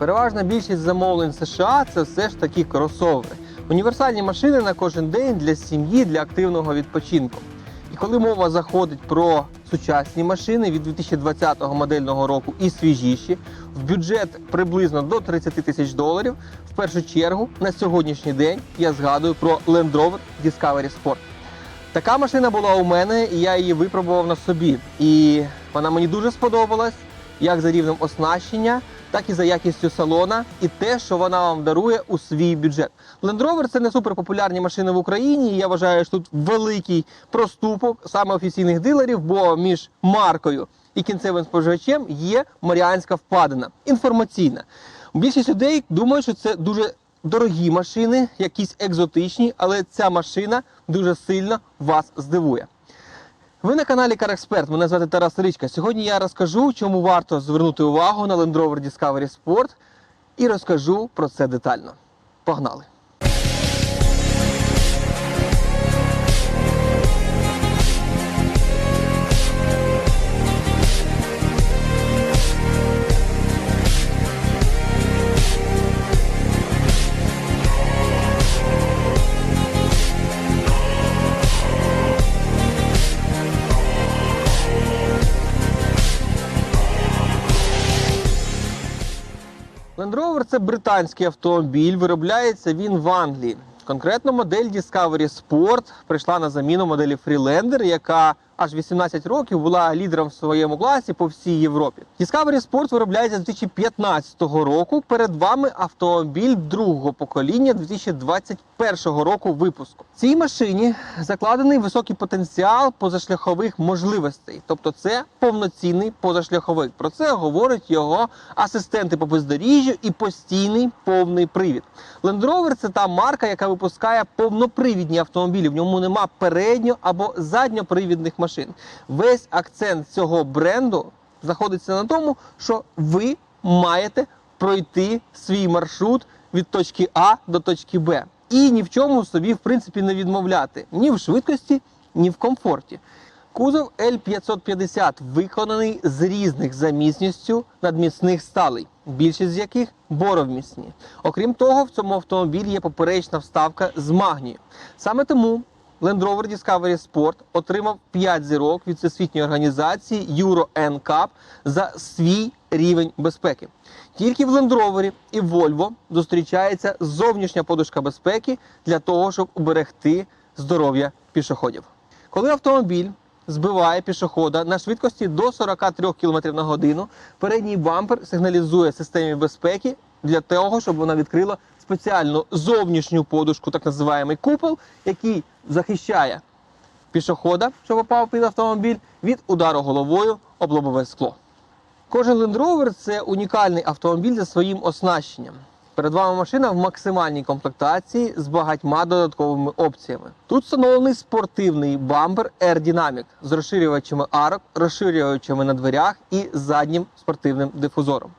Переважна більшість замовлень США це все ж таки кросовери. Універсальні машини на кожен день для сім'ї, для активного відпочинку. І коли мова заходить про сучасні машини від 2020 модельного року і свіжіші, в бюджет приблизно до 30 тисяч доларів, в першу чергу на сьогоднішній день я згадую про Land Rover Discovery Sport. Така машина була у мене, і я її випробував на собі. І вона мені дуже сподобалась, як за рівнем оснащення, так і за якістю салона, і те, що вона вам дарує у свій бюджет. Land Rover – це не суперпопулярні машини в Україні. і Я вважаю, що тут великий проступок саме офіційних дилерів, бо між маркою і кінцевим споживачем є Маріанська впадина інформаційна. Більшість людей думають, що це дуже дорогі машини, якісь екзотичні, але ця машина дуже сильно вас здивує. Ви на каналі CarExpert, мене звати Тарас Ричка. Сьогодні я розкажу, чому варто звернути увагу на Land Rover Discovery Sport і розкажу про це детально. Погнали! Land Rover це британський автомобіль, виробляється він в Англії. Конкретно модель Discovery Sport прийшла на заміну моделі Freelander, яка аж 18 років була лідером в своєму класі по всій Європі. Discovery Sport виробляється з 2015 року. Перед вами автомобіль другого покоління 2021 року випуску. В цій машині закладений високий потенціал позашляхових можливостей, тобто це повноцінний позашляховик. Про це говорять його асистенти по бездоріжжю і постійний повний привід. Land Rover – це та марка, яка випускає повнопривідні автомобілі. В ньому нема передньо або задньопривідних машин. Весь акцент цього бренду знаходиться на тому, що ви маєте пройти свій маршрут від точки А до точки Б. І ні в чому собі, в принципі, не відмовляти ні в швидкості, ні в комфорті. Кузов L550 виконаний з різних за міцністю надміцних сталей, більшість з яких боровмісні. Окрім того, в цьому автомобілі є поперечна вставка з магнію. Саме тому Land Rover Discovery Sport отримав 5 зірок від всесвітньої організації Euro NCAP за свій рівень безпеки. Тільки в Land Rover і Volvo зустрічається зовнішня подушка безпеки для того, щоб уберегти здоров'я пішоходів. Коли автомобіль збиває пішохода на швидкості до 43 км на годину, передній бампер сигналізує системі безпеки для того, щоб вона відкрила спеціальну зовнішню подушку, так називаємий купол, який захищає пішохода, що попав під автомобіль, від удару головою об лобове скло. Кожен Land Rover – це унікальний автомобіль за своїм оснащенням. Перед вами машина в максимальній комплектації з багатьма додатковими опціями. Тут встановлений спортивний бампер Air Dynamic з розширювачами арок, розширювачами на дверях і заднім спортивним дифузором.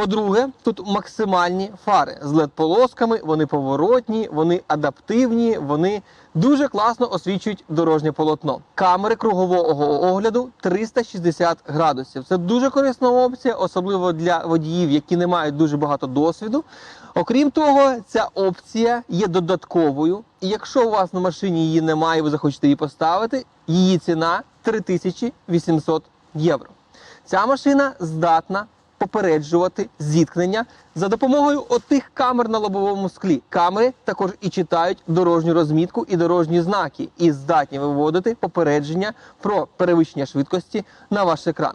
По-друге, тут максимальні фари з LED-полосками, вони поворотні, вони адаптивні, вони дуже класно освічують дорожнє полотно. Камери кругового огляду 360 градусів. Це дуже корисна опція, особливо для водіїв, які не мають дуже багато досвіду. Окрім того, ця опція є додатковою. І якщо у вас на машині її немає, ви захочете її поставити, її ціна 3800 євро. Ця машина здатна попереджувати зіткнення за допомогою отих камер на лобовому склі. Камери також і читають дорожню розмітку і дорожні знаки, і здатні виводити попередження про перевищення швидкості на ваш екран.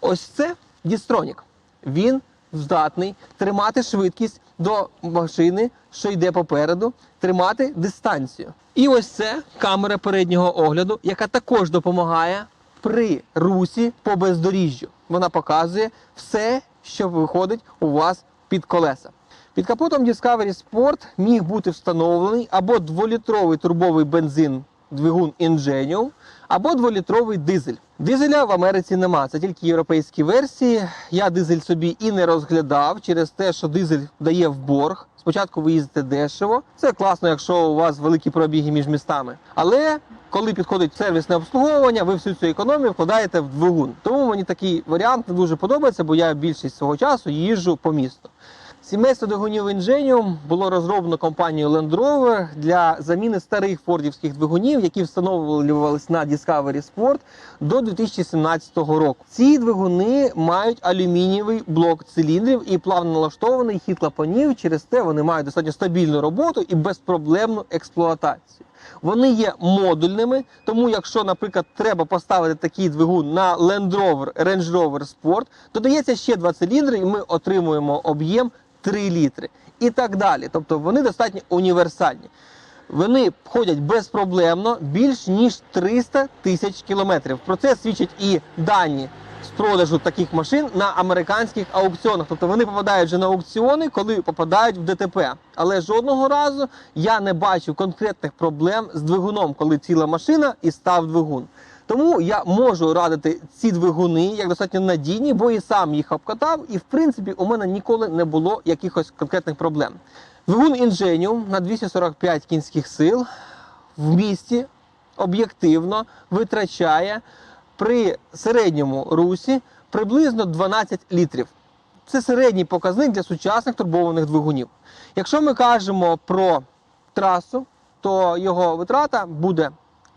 Ось це Дістронік. Він здатний тримати швидкість до машини, що йде попереду, тримати дистанцію. І ось це камера переднього огляду, яка також допомагає при русі по бездоріжжю. Вона показує все, що виходить у вас під колеса. Під капотом Discovery Sport міг бути встановлений або дволітровий турбовий бензин двигун Ingenium, або дволітровий дизель. Дизеля в Америці нема, це тільки європейські версії. Я дизель собі і не розглядав через те, що дизель дає в борг. Спочатку ви їздите дешево. Це класно, якщо у вас великі пробіги між містами. Але коли підходить сервісне обслуговування, ви всю цю економію вкладаєте в двигун. Тому мені такий варіант не дуже подобається, бо я більшість свого часу їжджу по місту. Сімейство двигунів Ingenium було розроблено компанією Land Rover для заміни старих фордівських двигунів, які встановлювалися на Discovery Sport до 2017 року. Ці двигуни мають алюмінієвий блок циліндрів і плавно налаштований хід клапанів. Через те вони мають достатньо стабільну роботу і безпроблемну експлуатацію. Вони є модульними, тому якщо, наприклад, треба поставити такий двигун на Land Rover Range Rover Sport, додається ще два циліндри, і ми отримуємо об'єм 3 літри. І так далі. Тобто вони достатньо універсальні. Вони ходять безпроблемно більш ніж 300 тисяч кілометрів. Про це свідчать і дані з продажу таких машин на американських аукціонах. Тобто вони попадають вже на аукціони, коли попадають в ДТП. Але жодного разу я не бачив конкретних проблем з двигуном, коли ціла машина і став двигун. Тому я можу радити ці двигуни як достатньо надійні, бо і сам їх обкатав, і в принципі у мене ніколи не було якихось конкретних проблем. Двигун Ingenium на 245 кінських сил в місті об'єктивно витрачає при середньому русі приблизно 12 літрів. Це середній показник для сучасних турбованих двигунів. Якщо ми кажемо про трасу, то його витрата буде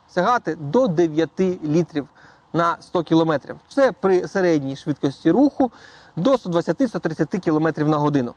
сягати до 9 літрів на 100 кілометрів. Це при середній швидкості руху до 120-130 км на годину.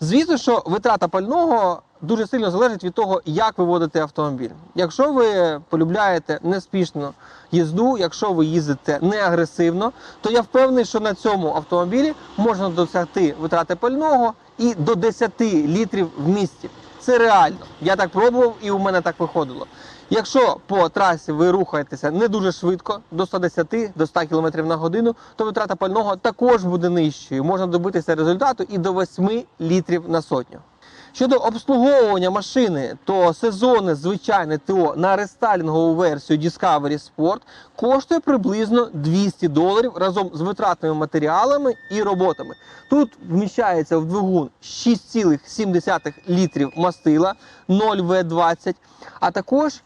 Звісно, що витрата пального дуже сильно залежить від того, як ви водите автомобіль. Якщо ви полюбляєте неспішну їзду, якщо ви їздите не агресивно, то я впевнений, що на цьому автомобілі можна досягти витрати пального і до 10 літрів в місті. Це реально. Я так пробував і у мене так виходило. Якщо по трасі ви рухаєтеся не дуже швидко, до 110 до 100 км на годину, то витрата пального також буде нижчою. Можна добитися результату і до 8 літрів на сотню. Щодо обслуговування машини, то сезонне звичайне ТО на рестайлінгову версію Discovery Sport коштує приблизно 200 доларів разом з витратними матеріалами і роботами. Тут вміщається в двигун 6,7 літрів мастила 0В20, а також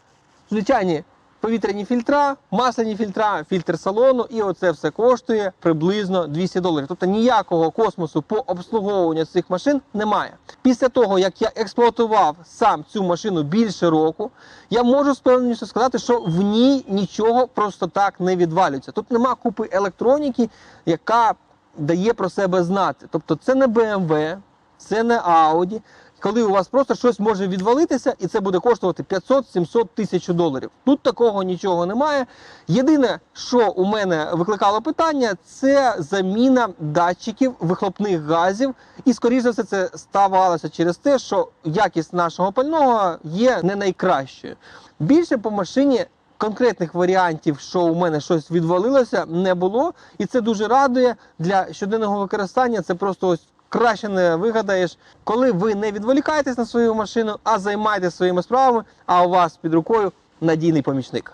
звичайні повітряні фільтра, масляні фільтра, фільтр салону, і оце все коштує приблизно 200 доларів. Тобто ніякого космосу по обслуговуванню цих машин немає. Після того, як я експлуатував сам цю машину більше року, я можу з певністю сказати, що в ній нічого просто так не відвалюється. Тут нема купи електроніки, яка дає про себе знати. Тобто це не BMW, це не Audi, коли у вас просто щось може відвалитися, і це буде коштувати 500-700 тисяч доларів. Тут такого нічого немає. Єдине, що у мене викликало питання, це заміна датчиків вихлопних газів. І, скоріше за все, це ставалося через те, що якість нашого пального є не найкращою. Більше по машині. Конкретних варіантів, що у мене щось відвалилося, не було, і це дуже радує для щоденного використання. Це просто ось краще не вигадаєш, коли ви не відволікаєтесь на свою машину, а займаєтесь своїми справами, а у вас під рукою надійний помічник.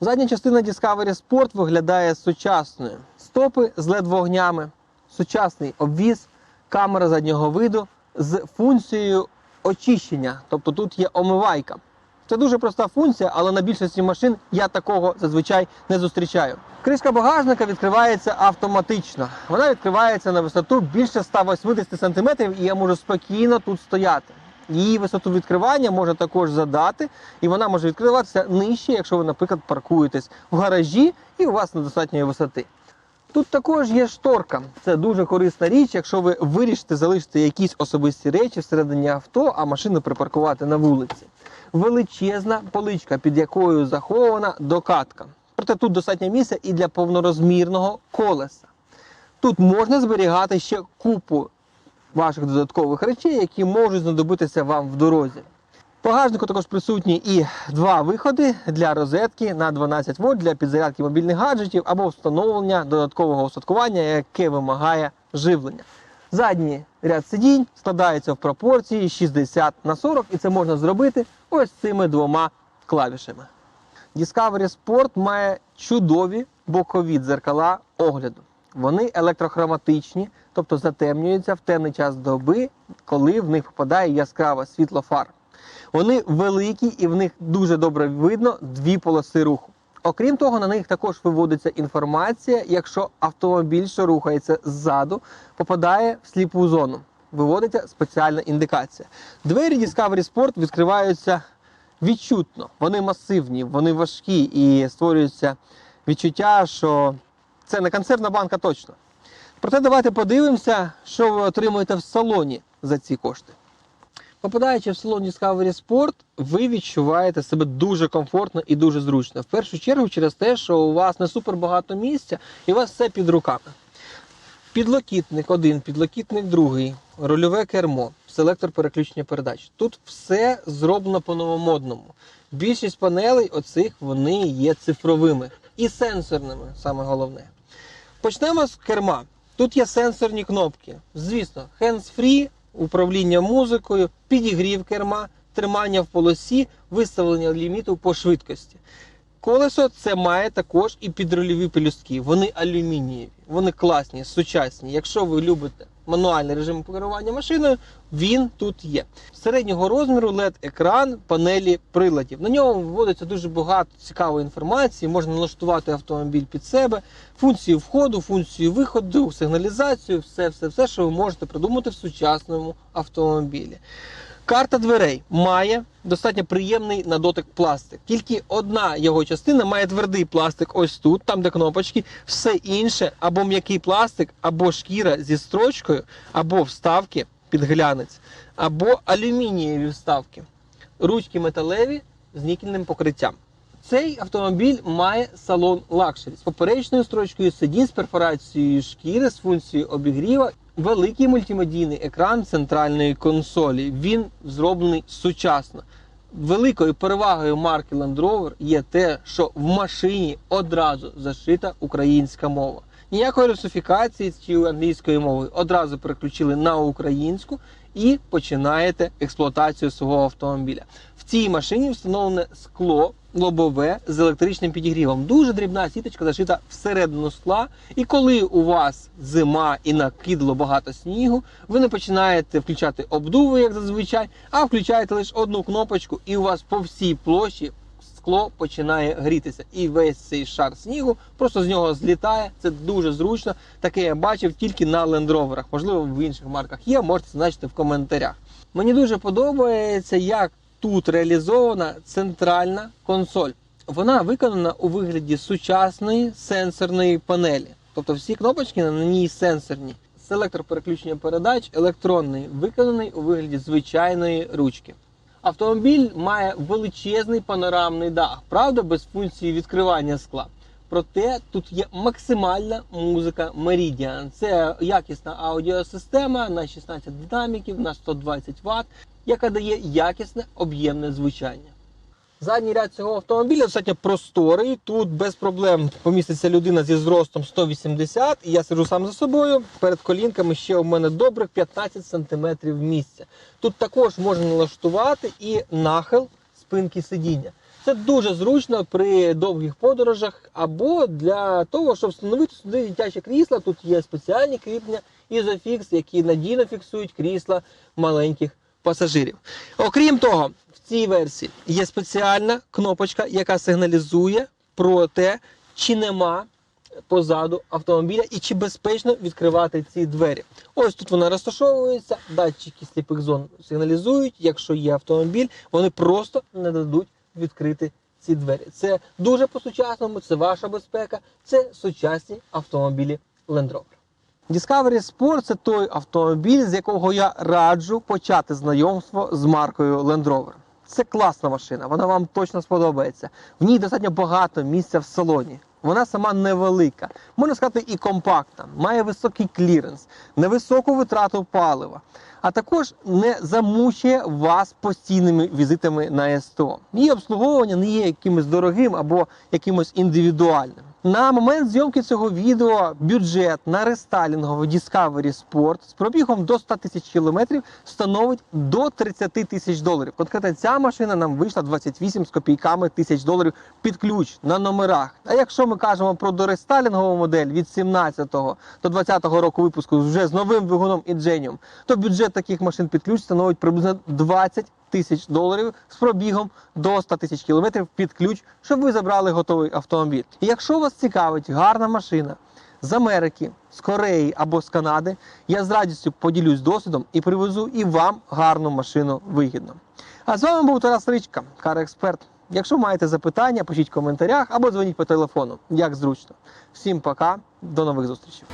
Задня частина Discovery Sport виглядає сучасною. Стопи з led вогнями, сучасний обвіз, камера заднього виду з функцією очищення. Тобто тут є омивайка. Це дуже проста функція, але на більшості машин я такого зазвичай не зустрічаю. Кришка багажника відкривається автоматично. Вона відкривається на висоту більше 180 см, і я можу спокійно тут стояти. Її висоту відкривання можна також задати, і вона може відкриватися нижче, якщо ви, наприклад, паркуєтесь в гаражі і у вас недостатньої висоти. Тут також є шторка. Це дуже корисна річ, якщо ви вирішите залишити якісь особисті речі всередині авто, а машину припаркувати на вулиці. Величезна поличка, під якою захована докатка. Проте тут достатньо місця і для повнорозмірного колеса. Тут можна зберігати ще купу ваших додаткових речей, які можуть знадобитися вам в дорозі. Багажнику також присутні і два виходи для розетки на 12 вольт для підзарядки мобільних гаджетів або встановлення додаткового устаткування, яке вимагає живлення. Задній ряд сидінь складається в пропорції 60 на 40, і це можна зробити ось цими двома клавішами. Discovery Sport має чудові бокові дзеркала огляду. Вони електрохроматичні, тобто затемнюються в темний час доби, коли в них попадає яскраве світло фар. Вони великі і в них дуже добре видно дві полоси руху. Окрім того, на них також виводиться інформація, якщо автомобіль, що рухається ззаду, попадає в сліпу зону. Виводиться спеціальна індикація. Двері Discovery Sport відкриваються відчутно. Вони масивні, вони важкі і створюється відчуття, що це не консервна банка точно. Проте давайте подивимося, що ви отримуєте в салоні за ці кошти. Попадаючи в салон Discovery Sport, ви відчуваєте себе дуже комфортно і дуже зручно. В першу чергу через те, що у вас не супер багато місця і у вас все під руками. Підлокітник один, підлокітник другий, рульове кермо, селектор переключення передач. Тут все зроблено по-новомодному. Більшість панелей оцих вони є цифровими і сенсорними, саме головне. Почнемо з керма. Тут є сенсорні кнопки. Звісно, hands-free, управління музикою, підігрів керма, тримання в полосі, виставлення ліміту по швидкості. Колесо це має також і підрульові пелюстки. Вони алюмінієві, вони класні, сучасні. Якщо ви любите мануальний режим керування машиною, він тут є. Середнього розміру led екран панелі приладів. На ньому вводиться дуже багато цікавої інформації. Можна налаштувати автомобіль під себе, функцію входу, функцію виходу, сигналізацію, все, все, все, що ви можете придумати в сучасному автомобілі. Карта дверей має достатньо приємний на дотик пластик. Тільки одна його частина має твердий пластик ось тут, там де кнопочки. Все інше або м'який пластик, або шкіра зі строчкою, або вставки під глянець, або алюмінієві вставки. Ручки металеві з нікельним покриттям. Цей автомобіль має салон лакшері з поперечною строчкою сидінь з перфорацією шкіри з функцією обігріва. Великий мультимедійний екран центральної консолі. Він зроблений сучасно. Великою перевагою марки Land Rover є те, що в машині одразу зашита українська мова. Ніякої русифікації чи англійської мови. Одразу переключили на українську і починаєте експлуатацію свого автомобіля. В цій машині встановлене скло лобове з електричним підігрівом. Дуже дрібна сіточка зашита всередину скла. І коли у вас зима і накидло багато снігу, ви не починаєте включати обдуви, як зазвичай, а включаєте лише одну кнопочку, і у вас по всій площі скло починає грітися. І весь цей шар снігу просто з нього злітає. Це дуже зручно. Таке я бачив тільки на Rover. Можливо, в інших марках є, можете значити в коментарях. Мені дуже подобається, як тут реалізована центральна консоль. Вона виконана у вигляді сучасної сенсорної панелі. Тобто всі кнопочки на ній сенсорні. Селектор переключення передач електронний, виконаний у вигляді звичайної ручки. Автомобіль має величезний панорамний дах, правда, без функції відкривання скла. Проте тут є максимальна музика Meridian. Це якісна аудіосистема на 16 динаміків на 120 Вт, яка дає якісне об'ємне звучання. Задній ряд цього автомобіля достатньо просторий. Тут без проблем поміститься людина зі зростом 180, і я сиджу сам за собою. Перед колінками ще у мене добрих 15 см місця. Тут також можна налаштувати і нахил спинки сидіння. Це дуже зручно при довгих подорожах або для того, щоб встановити сюди дитяче крісло. Тут є спеціальні кріплення Isofix, які надійно фіксують крісла маленьких пасажирів. Окрім того, в цій версії є спеціальна кнопочка, яка сигналізує про те, чи нема позаду автомобіля і чи безпечно відкривати ці двері. Ось тут вона розташовується, датчики сліпих зон сигналізують. Якщо є автомобіль, вони просто не дадуть відкрити ці двері. Це дуже по-сучасному, це ваша безпека, це сучасні автомобілі Land Rover. Discovery Sport це той автомобіль, з якого я раджу почати знайомство з маркою Land Rover. Це класна машина, вона вам точно сподобається. В ній достатньо багато місця в салоні. Вона сама невелика, можна сказати, і компактна, має високий кліренс, невисоку витрату палива, а також не замучує вас постійними візитами на СТО. Її обслуговування не є якимось дорогим або якимось індивідуальним. На момент зйомки цього відео бюджет на рестайлінговий Discovery Sport з пробігом до 100 тисяч кілометрів становить до 30 тисяч доларів. Конкретно ця машина нам вийшла 28 з копійками тисяч доларів під ключ на номерах. А якщо ми кажемо про дорестайлінгову модель від 17 до 20 року випуску вже з новим двигуном і Genium, то бюджет таких машин під ключ становить приблизно 20 тисяч доларів з пробігом до 100 тисяч кілометрів під ключ, щоб ви забрали готовий автомобіль. І якщо вас цікавить гарна машина з Америки, з Кореї або з Канади, я з радістю поділюсь досвідом і привезу і вам гарну машину вигідно. А з вами був Тарас Ричка, кар-експерт. Якщо маєте запитання, пишіть в коментарях або дзвоніть по телефону, як зручно. Всім пока, до нових зустрічей.